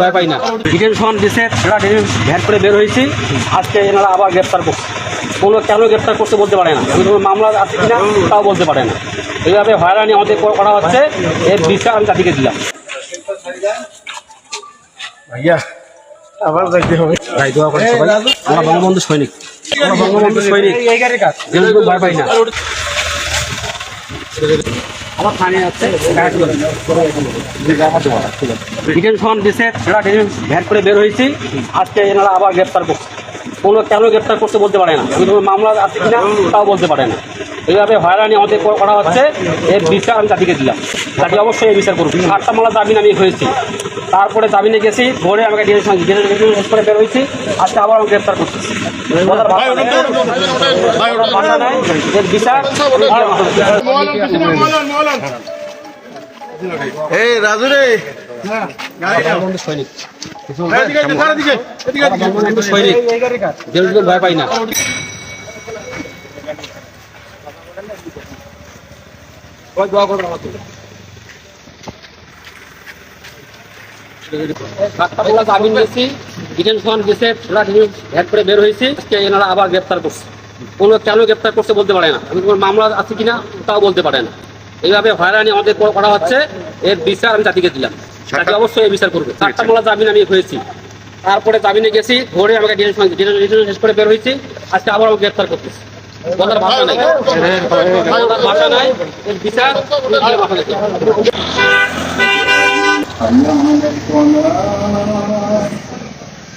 ভয় পাই না। ডিটেনশন দিছে সেটা ভ্যাট করে বের হয়েছি। আজকে এনারা আবার গ্রেপ্তার করছে। কোনো কেন গ্রেপ্তার করতে বলতে পারে না। আমি কোনো মামলা আছে কিনা তাও বলতে পারে না। এইভাবে হয়রানি আমাদের করা হচ্ছে। এর বিচার আমি তাদেরকে দিলাম। ভাইয়া আবার যাইতে হবে। ভাই দোয়া করেন সবাই। আমরা বঙ্গবন্ধু সৈনিক। আমরা বঙ্গবন্ধু সৈনিক। ভয় পাই না। আমার থানে আছে। ডিটেনশন দিছে সেটা ভ্যাট করে বের হয়েছি। আজকে এনারা আবার গ্রেপ্তার করছে। কোনো কেন গ্রেপ্তার করতে বলতে পারে না। আমি কোনো মামলা আছে কিনা তাও বলতে পারে না। এইভাবে হয়রানি আমাদের করা হচ্ছে। এর বিচার আমি তাদেরকে দিলাম। তাকে অবশ্যই এই বিচার করুন আটটা মামলা জামিন আমি হয়েছি। তারপরে জামিনে গেছি ভোরে আমাকে ডিটেনশন করে বের হয়েছি। আজকে আবার আমাকে গ্রেপ্তার করতেছি বিচার এই রাজু রে। সৈনিক বঙ্গবন্ধু সৈনিক। ভয় হয়েছি। আজকে এনারা আবার গ্রেপ্তার করছে। কোনো কেন গ্রেপ্তার করতে বলতে পারে না। আমি কোনো মামলা আছে কিনা, তাও বলতে পারে না। এইভাবে হয়রানি আমাদের করা হচ্ছে। এর বিচার আমি তাদেরকে দিলাম। তাকে অবশ্যই এই বিচার করবে চারটা মামলা জামিন আমি হয়েছি তারপরে জামিনে গেছি ধরে আমাকে ডিটেনশন ডিটেনশন শেষ করে বের হয়েছি আজকে আবার আমাকে গ্রেপ্তার করতেছে বলার ভাষা নাই বলার ভাষা নাই এর বিচার আমি ভাষা দেখি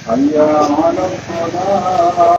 حي على الصلاة حي على الصلاة